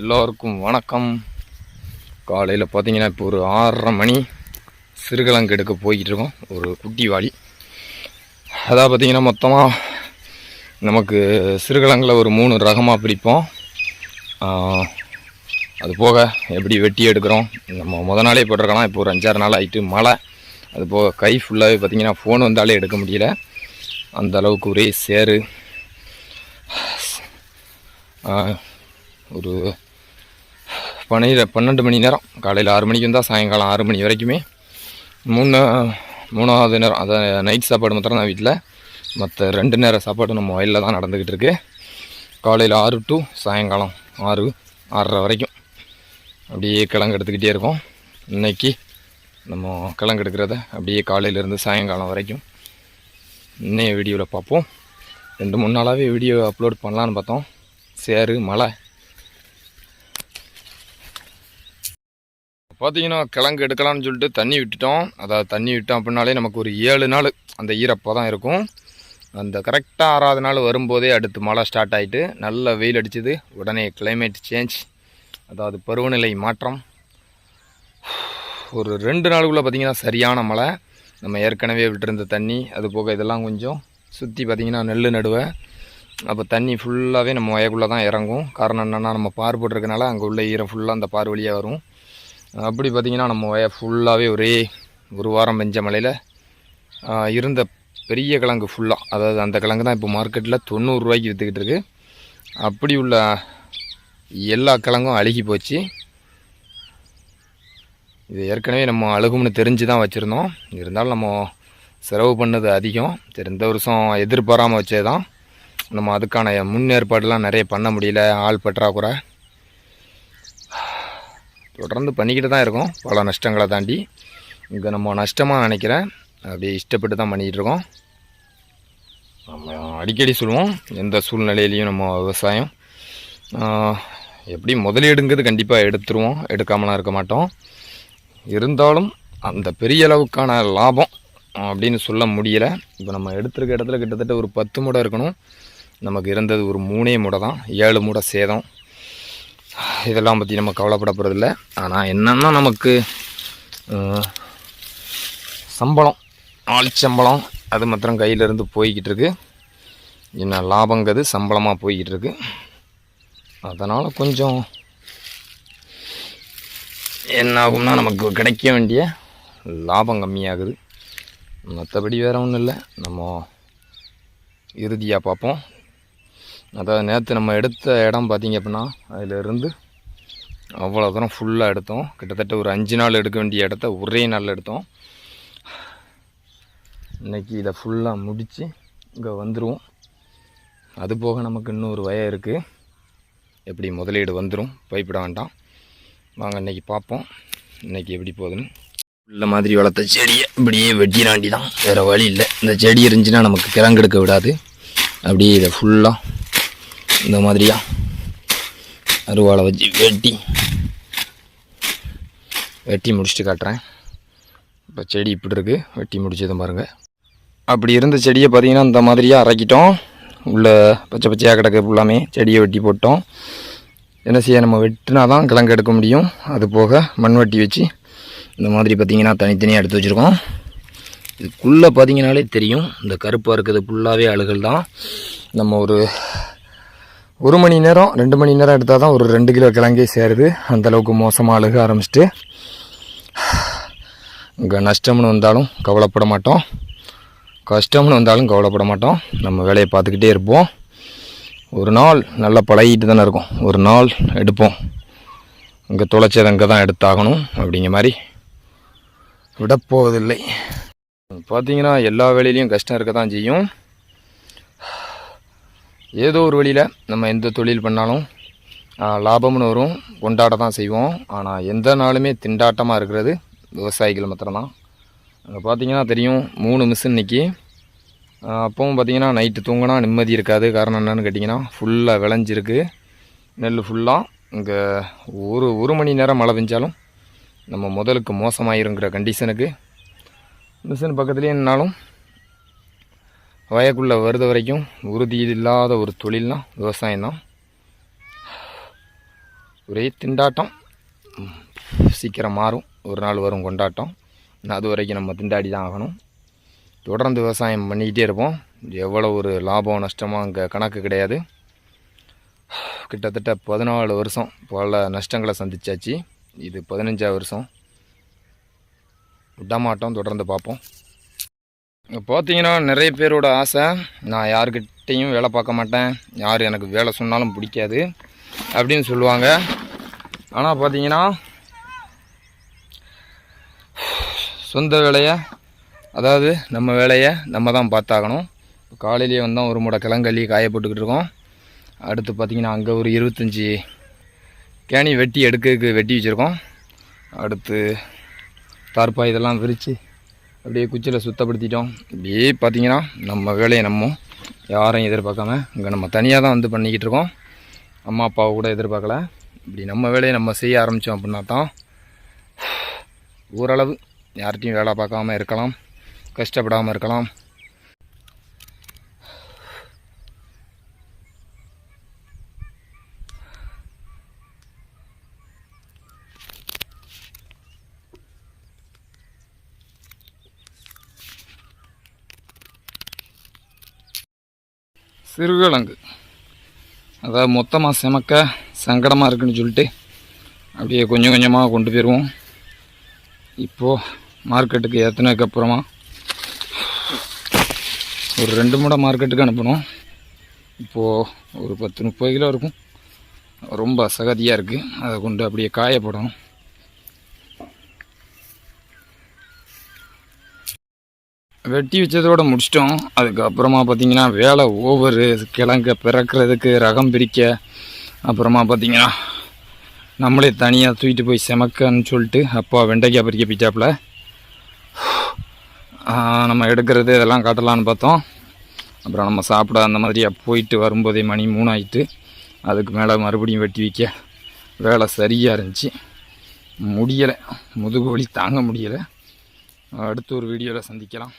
எல்லோருக்கும் வணக்கம். காலையில் பார்த்தீங்கன்னா இப்போ ஒரு ஆறரை மணி சிறுகலங்கு எடுக்க போய்கிட்டு இருக்கோம் ஒரு குட்டி வாளி அதான் பார்த்தீங்கன்னா மொத்தமாக நமக்கு சிறுகலங்கில் ஒரு மூணு ரகமாக பிடிப்போம். அது போக எப்படி வெட்டி எடுக்கிறோம்? நம்ம முத நாளே போட்டிருக்கலாம். இப்போ ஒரு அஞ்சாறு நாள் ஆகிட்டு மழை. அது போக கை ஃபுல்லாகவே பார்த்தீங்கன்னா ஃபோன் வந்தாலே எடுக்க முடியல. அந்த அளவுக்கு ஒரே சேரு ஒரு பன்னிர பன்னெண்டு மணி நேரம். காலையில் ஆறு மணிக்கு வந்தால் சாயங்காலம் ஆறு மணி வரைக்குமே. மூணு மூணாவது நேரம் அதான் நைட் சாப்பாடு மாத்திரம் தான் வீட்டில் மற்ற ரெண்டு நேரம் சாப்பாடு நம்ம வயலில் தான் நடந்துக்கிட்டு இருக்கு. காலையில் ஆறு டு சாயங்காலம் ஆறு ஆறரை வரைக்கும். அப்படியே கிழங்கு எடுத்துக்கிட்டே இருக்கோம். இன்றைக்கி நம்ம கிழங்கு எடுக்கிறத அப்படியே காலையிலேருந்து சாயங்காலம் வரைக்கும் இன்னைய வீடியோவில் பார்ப்போம். ரெண்டு மூணு நாளாகவே வீடியோ அப்லோட் பண்ணலான்னு பார்த்தோம். சேரு மழை பார்த்தீங்கன்னா கிழங்கு எடுக்கலாம்னு சொல்லிட்டு தண்ணி விட்டுட்டோம். அதாவது தண்ணி விட்டோம் அப்படின்னாலே நமக்கு ஒரு ஏழு நாள் அந்த ஈரப்போ தான் இருக்கும். அந்த கரெக்டாக ஆறாவது நாள் வரும்போதே அடுத்து மழை ஸ்டார்ட் ஆகிட்டு நல்ல வெயில் அடிச்சுது. உடனே கிளைமேட் சேஞ்ச் அதாவது பருவநிலை மாற்றம். ஒரு ரெண்டு நாளுக்குள்ளே பார்த்தீங்கன்னா சரியான மழை. நம்ம ஏற்கனவே விட்டுருந்த தண்ணி அது போக இதெல்லாம் கொஞ்சம் சுற்றி பார்த்திங்கன்னா நெல் நடுவை. அப்போ தண்ணி ஃபுல்லாகவே நம்ம வயக்குள்ளே தான் இறங்கும். காரணம் என்னென்னா நம்ம பார் போட்டிருக்கனால அங்கே உள்ள ஈரம் ஃபுல்லாக அந்த பார் வழியாக வரும். அப்படி பார்த்திங்கன்னா நம்ம வய ஃபுல்லாகவே ஒரே ஒரு வாரம் பெஞ்ச மழையில் இருந்த பெரிய கிழங்கு ஃபுல்லாக அதாவது அந்த கிழங்கு தான் இப்போ மார்க்கெட்டில் தொண்ணூறுரூவாய்க்கு விற்றுக்கிட்டு இருக்குது அப்படி உள்ள எல்லா கிழங்கும் அழுகி போச்சு. இது ஏற்கனவே நம்ம அழுகும்னு தெரிஞ்சு தான் வச்சுருந்தோம். இருந்தாலும் நம்ம செலவு பண்ணது அதிகம். சரி இந்த வருஷம் எதிர்பாராமல் வச்சது தான் நம்ம அதுக்கான முன்னேற்பாடுலாம் நிறைய பண்ண முடியல. ஆள் பற்றாக்குறை. தொடர்ந்து பண்ணிக்கிட்டு தான் இருக்கோம். பல நஷ்டங்களை தாண்டி இங்கே நம்ம நஷ்டமாக நினைக்கிறேன் அப்படியே இஷ்டப்பட்டு தான் பண்ணிக்கிட்டு இருக்கோம். நம்ம அடிக்கடி சொல்லுவோம் எந்த சூழ்நிலையிலையும் நம்ம விவசாயம் எப்படி முதலீடுங்கிறது கண்டிப்பாக எடுத்துருவோம். எடுக்காமலாம் இருக்க மாட்டோம். இருந்தாலும் அந்த பெரிய அளவுக்கான லாபம் அப்படின்னு சொல்ல முடியலை. இப்போ நம்ம எடுத்துருக்க இடத்துல கிட்டத்தட்ட ஒரு பத்து மூடை இருக்கணும். நமக்கு இருந்தது ஒரு மூணே மூடை தான் ஏழு மூடை சேதம். இதெல்லாம் பற்றி நம்ம கவலைப்பட போகிறதில்ல ஆனால் என்னென்னா நமக்கு சம்பளம் ஆள் சம்பளம் அது மாத்திரம் கையிலேருந்து போய்கிட்டு இருக்கு என்ன லாபங்கிறது சம்பளமாக போய்கிட்டு இருக்கு அதனால் கொஞ்சம் என்ன ஆகும்னா நமக்கு கிடைக்க வேண்டிய லாபம் கம்மியாகுது. மற்றபடி வேறு ஒன்றும் இல்லை. நம்ம இறுதியாக பார்ப்போம். அதாவது நேற்று நம்ம எடுத்த இடம் பார்த்திங்க அப்படின்னா அதிலிருந்து அவ்வளோ தூரம் ஃபுல்லாக எடுத்தோம். கிட்டத்தட்ட ஒரு அஞ்சு நாள் எடுக்க வேண்டிய இடத்த ஒரே நாளில் எடுத்தோம். இன்னைக்கு இதை ஃபுல்லாக முடித்து இங்கே வந்துடுவோம் அது போக நமக்கு இன்னொரு வய இருக்குது எப்படி முதலீடு வந்துடும் பயப்பட வேண்டாம். வாங்க இன்னைக்கு பார்ப்போம். இன்னைக்கு எப்படி போகுதுன்னு. உள்ள மாதிரி வளர்த்த செடியை இப்படியே வெட்டினாண்டி தான் வேறு வழி இல்லை. இந்த செடி இருந்துச்சுன்னா நமக்கு கிழங்கு எடுக்க விடாது. அப்படியே இதை ஃபுல்லாக இந்த மாதிரியா? அருவாளை வச்சு வெட்டி. வெட்டி முடிச்சுட்டு காட்டுறேன். இப்போ செடி இப்படி இருக்குது வெட்டி முடிச்சதை பாருங்கள் அப்படி இருந்த செடியை பார்த்தீங்கன்னா இந்த மாதிரியாக அரைக்கிட்டோம். உள்ளே பச்சை பச்சையாக கிடக்கு ஃபுல்லாமே செடியை வெட்டி போட்டோம். என்ன செய்ய நம்ம வெட்டினா தான் கிழங்கு எடுக்க முடியும். அது போக மண் வெட்டி வச்சு இந்த மாதிரி பார்த்தீங்கன்னா தனித்தனியாக எடுத்து வச்சுருக்கோம். இதுக்குள்ளே பார்த்தீங்கனாலே தெரியும். இந்த கருப்பாக இருக்கிறது ஃபுல்லாகவே அழுகல் தான். நம்ம ஒரு ஒரு மணி நேரம் ரெண்டு மணி நேரம் எடுத்தால் தான் ஒரு ரெண்டு கிலோ கிழங்கே சேருது. அந்த அளவுக்கு மோசமாக அழுக ஆரம்பிச்சிட்டு இங்கே நஷ்டம்னு வந்தாலும் கவலைப்பட மாட்டோம். கஷ்டம்னு வந்தாலும் கவலைப்பட மாட்டோம். நம்ம வேலையை பார்த்துக்கிட்டே இருப்போம். ஒரு நாள் நல்லா பழகிட்டு தானே இருக்கும். ஒரு நாள் எடுப்போம். இங்கே தொலைச்சது அங்கே தான் எடுத்தாகணும் அப்படிங்கிற மாதிரி விடப்போவதில்லை. பார்த்தீங்கன்னா எல்லா வேலையிலையும் கஷ்டம் இருக்க தான் செய்யும். ஏதோ ஒரு வழியில் நம்ம எந்த தொழில் பண்ணாலும் லாபம்னு வரும் கொண்டாட தான் செய்வோம். ஆனால் எந்த நாளுமே திண்டாட்டமாக இருக்கிறது விவசாயிகள் மாத்திரம்தான். அங்கே பார்த்தீங்கன்னா தெரியும் மூணு மிஷின் நிற்கி அப்பவும் பார்த்தீங்கன்னா நைட்டு தூங்கினா நிம்மதி இருக்காது. காரணம் என்னென்னு கேட்டிங்கன்னா ஃபுல்லாக விளைஞ்சிருக்கு. நெல் ஃபுல்லாக இங்கே ஒரு ஒரு மணி நேரம் மழை பெஞ்சாலும் நம்ம முதலுக்கு மோசமாயிருங்கிற கண்டிஷனுக்கு மிஷின் பக்கத்துலேயே என்னாலும் வயக்குள்ளே வருது வரைக்கும் உறுதி இல்லாத ஒரு தொழில்னா விவசாயம் தான் ஒரே திண்டாட்டம். சீக்கிரம் மாறும். ஒரு நாள் வரும் கொண்டாட்டம். அது வரைக்கும் நம்ம திண்டாடி தான் ஆகணும். தொடர்ந்து விவசாயம் பண்ணிக்கிட்டே இருப்போம். எவ்வளோ ஒரு லாபம் நஷ்டமோ அங்கே கணக்கு கிடையாது. கிட்டத்தட்ட பதினாலு வருஷம் பல நஷ்டங்களை சந்திச்சாச்சு. இது பதினஞ்சாவது வருஷம். விடமாட்டோம் தொடர்ந்து பார்ப்போம். பார்த்தீங்கன்னா நிறைய பேரோட ஆசை. நான் யாருக்கிட்டேயும் வேலை பார்க்க மாட்டேன். யார் எனக்கு வேலை சொன்னாலும் பிடிக்காது அப்படின்னு சொல்லுவாங்க. ஆனால் பார்த்தீங்கன்னா சொந்த வேலையை அதாவது நம்ம வேலையை நம்ம தான் பார்த்தாகணும். காலையிலேயே வந்தால் ஒரு முடை கிழங்கல்லி காய போட்டுக்கிட்டு இருக்கோம். அடுத்து பார்த்திங்கன்னா அங்கே ஒரு இருபத்தஞ்சி கேணி வெட்டி எடுக்கிறதுக்கு வெட்டி வச்சுருக்கோம். அடுத்து தார்ப்பா இதெல்லாம் விரித்து அப்படியே குச்சியில் சுத்தப்படுத்திட்டோம். இப்படியே பார்த்தீங்கன்னா நம்ம வேலையை நம்ம யாரையும் எதிர்பார்க்காம இங்கே நம்ம தனியாக தான் வந்து பண்ணிக்கிட்டு இருக்கோம். அம்மா அப்பாவை கூட எதிர்பார்க்கல. இப்படி நம்ம வேலையை நம்ம செய்ய ஆரம்பித்தோம் அப்படின்னா தான் ஓரளவு யார்கிட்டையும் வேலை பார்க்காம இருக்கலாம் கஷ்டப்படாமல் இருக்கலாம். சிறுகிழங்கு அதாவது மொத்தமாக செமக்க சங்கடமாக இருக்குன்னு சொல்லிட்டு அப்படியே கொஞ்சம் கொஞ்சமாக கொண்டு போயிடுவோம் இப்போது மார்க்கெட்டுக்கு ஏற்றினதுக்கு அப்புறமா ஒரு ரெண்டு மூடை மார்க்கெட்டுக்கு அனுப்பணும். இப்போது ஒரு பத்து முப்பது கிலோ இருக்கும். ரொம்ப அசகதியாக இருக்குது அதை கொண்டு அப்படியே காயப்படணும். வெட்டி வச்சதோட முடிச்சிட்டோம். அதுக்கப்புறமா பார்த்தீங்கன்னா வேலை ஓவரு கிழங்க பிறக்கிறதுக்கு ரகம் பிரிக்க அப்புறமா பார்த்தீங்கன்னா நம்மளே தனியாக தூக்கிட்டு போய் செமக்கன்னு சொல்லிட்டு அப்பா வெண்டைக்காய் பறிக்க போயிட்டாப்புல. நம்ம எடுக்கிறது இதெல்லாம் காட்டலான்னு பார்த்தோம். அப்புறம் நம்ம சாப்பிட அந்த மாதிரியா போயிட்டு வரும்போதே மணி மூணாயிட்டு அதுக்கு மேலே மறுபடியும் வெட்டி வைக்க. வேலை சரியாக இருந்துச்சு. முடியலை. முதுகு வலி தாங்க முடியலை. அடுத்த ஒரு வீடியோவில் சந்திக்கலாம்.